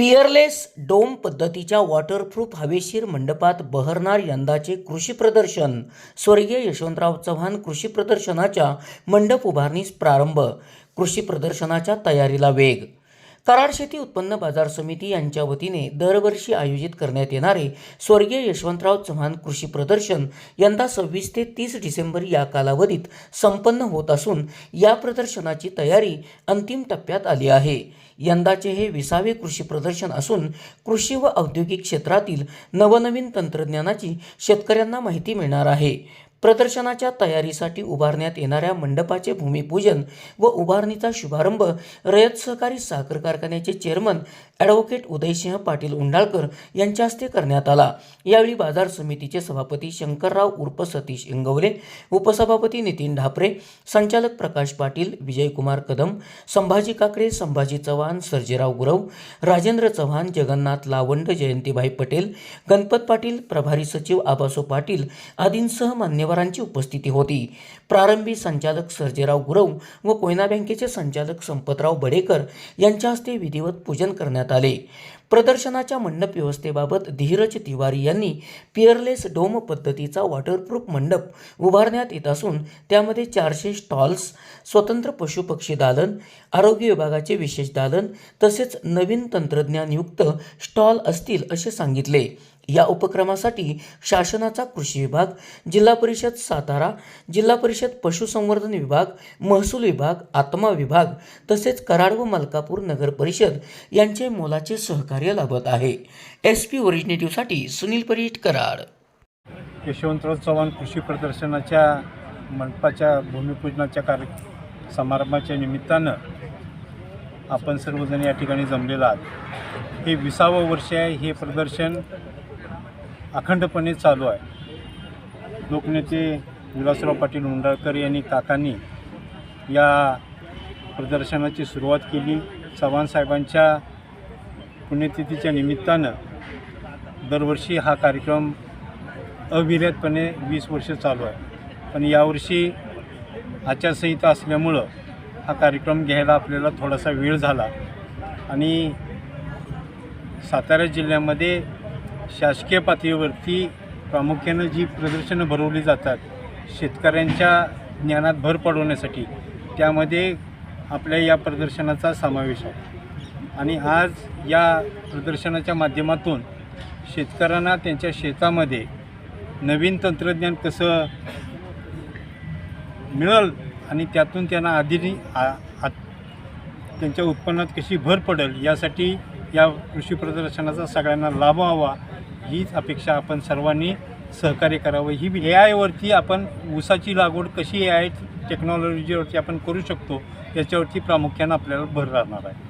पिअरलेस dome पद्धतीच्या waterproof हवेशीर मंडपात बहरणार यंदाचे कृषी प्रदर्शन. स्वर्गीय यशवंतराव चव्हाण कृषी प्रदर्शनाच्या मंडप उभारणीस प्रारंभ. कृषी प्रदर्शनाच्या तयारीला वेग कराड शेती उत्पन्न बाजार समिती यांच्या वतीने दरवर्षी आयोजित करण्यात येणारे स्वर्गीय यशवंतराव चव्हाण कृषी प्रदर्शन यंदा सव्वीस ते तीस डिसेंबर या कालावधीत संपन्न होत असून या प्रदर्शनाची तयारी अंतिम टप्प्यात आली आहे. यंदाचे हे विसावे कृषी प्रदर्शन असून कृषी व औद्योगिक क्षेत्रातील नवनवीन तंत्रज्ञानाची शेतकऱ्यांना माहिती मिळणार आहे. प्रदर्शनाच्या तयारीसाठी उभारण्यात येणाऱ्या मंडपाचे भूमिपूजन व उभारणीचा शुभारंभ रयत सहकारी साखर कारखान्याचे चेअरमन ॲडव्होकेट उदयसिंह पाटील उंडाळकर यांच्या हस्ते करण्यात आला. यावेळी बाजार समितीचे सभापती शंकरराव उर्फ सतीश इंगवले उपसभापती नितीन ढापरे संचालक प्रकाश पाटील विजयकुमार कदम संभाजी काकडे संभाजी चव्हाण सर्जेराव गुरव राजेंद्र चव्हाण जगन्नाथ लावंड जयंतीभाई पटेल गणपत पाटील प्रभारी सचिव आबासो पाटील आदींसह मान्यवरांची उपस्थिती होती. प्रारंभी संचालक सर्जेराव गुरव व कोयना बँकेचे संचालक संपतराव बडेकर यांच्या हस्ते विधिवत पूजन करण्यात आले. प्रदर्शनाच्या मंडप व्यवस्थेबाबत धीरज तिवारी यांनी पिअरलेस डोम पद्धतीचा वॉटरप्रूफ मंडप उभारण्यात येत असून त्यामध्ये चारशे स्टॉल्स स्वतंत्र पशुपक्षी दालन आरोग्य विभागाचे विशेष दालन तसेच नवीन तंत्रज्ञानयुक्त स्टॉल असतील असे सांगितले. या उपक्रमासाठी शासनाचा कृषी विभाग जिल्हा परिषद सातारा जिल्हा परिषद पशुसंवर्धन विभाग महसूल विभाग आत्मा विभाग तसेच कराड व मलकापूर नगर परिषद यांचे मोलाचे सहकार्य लाभत आहे. एस पी ओरिजिनेटिव्हसाठी सुनील परीट कराड. यशवंतराव चव्हाण कृषी प्रदर्शनाच्या मंडपाच्या भूमिपूजनाच्या कार्य समारंभाच्या निमित्तानं आपण सर्वजण या ठिकाणी जमलेलो आहात. हे विसावं वर्ष आहे. हे प्रदर्शन अखंडपणे चालू आहे. लोकनेते विलासराव पाटील उंडाळकर यांनी काकांनी या प्रदर्शनाची सुरुवात केली. चव्हाण साहेबांच्या पुण्यतिथीच्या निमित्तानं दरवर्षी हा कार्यक्रम अविरतपणे वीस वर्ष चालू आहे. पण यावर्षी आचारसंहिता असल्यामुळं हा कार्यक्रम घ्यायला आपल्याला थोडासा वेळ झाला. आणि सातारा जिल्ह्यामध्ये शासकीय पातळीवरती प्रामुख्यानं जी प्रदर्शनं भरवली जातात शेतकऱ्यांच्या ज्ञानात भर पडवण्यासाठी त्यामध्ये आपल्या या प्रदर्शनाचा समावेश आहे. आणि आज या प्रदर्शनाच्या माध्यमातून शेतकऱ्यांना त्यांच्या शेतामध्ये नवीन तंत्रज्ञान कसं मिळेल आणि त्यातून त्यांना आधी आ- आ- त्यांच्या उत्पन्नात कशी भर पडेल यासाठी या कृषी प्रदर्शनाचा सगळ्यांना लाभ व्हावा हीच अपेक्षा आपण सर्वांनी सहकार्य करावं. ही ए आयवरती आपण ऊसाची लागवड कशी ए आय टेक्नॉलॉजीवरती आपण करू शकतो याच्यावरती प्रामुख्यानं आपल्याला भर राहणार आहे.